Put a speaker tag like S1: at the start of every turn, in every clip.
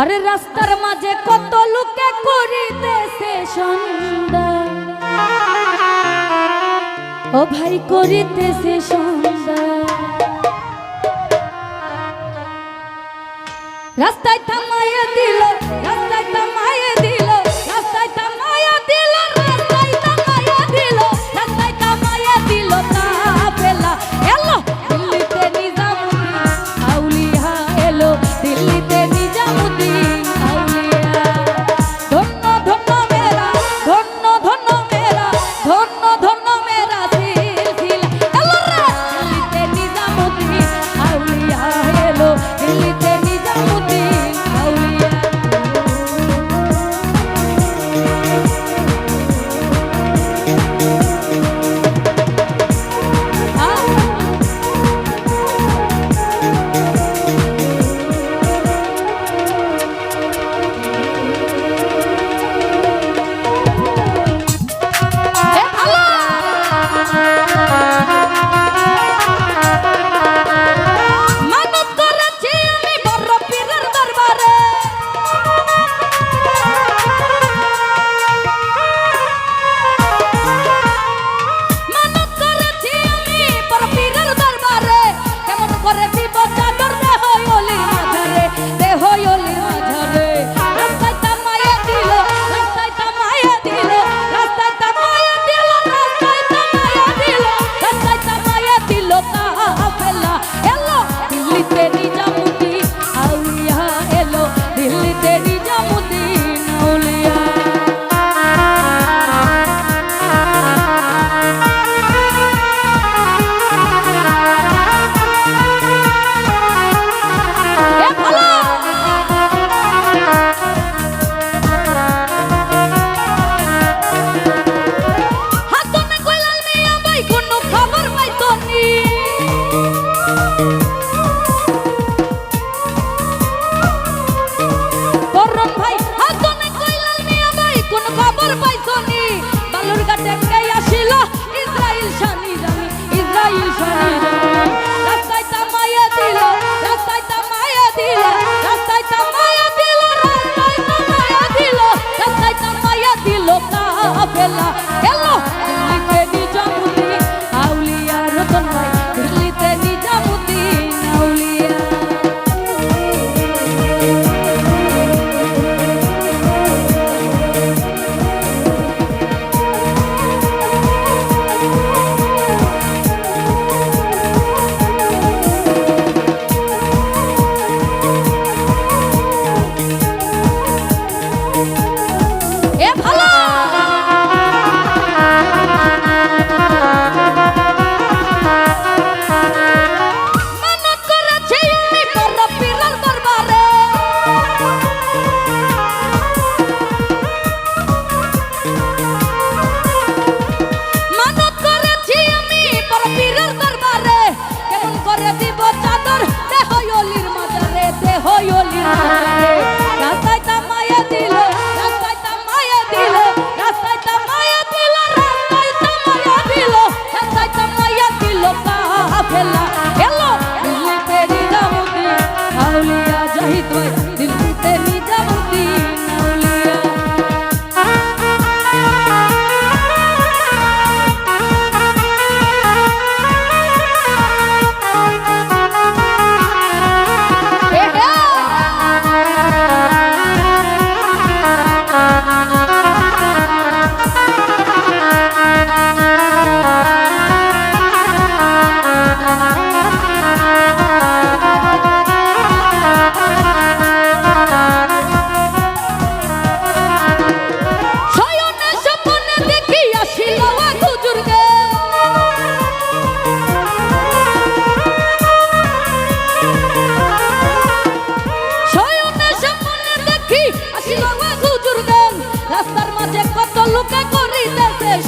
S1: আরে রাস্তার মাঝে কত লোকে করিতেছে সুন্দর ও ভাই, করিতেছে সুন্দর রাস্তায় থামাইয়া দিল, রাস্তায় থামাইয়া 加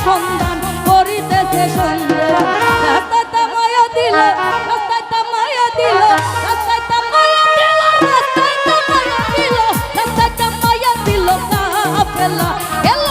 S1: সন্ধান করিতেছে সন্ধ্যা। রাস্তায় তামায়া দিল রাস্তায় তামায়া দিল রাস্তায় তামায়া দিল রাস্তায় তামায়া দিল রাস্তায় তামায়া দিল, কাফেলা গেল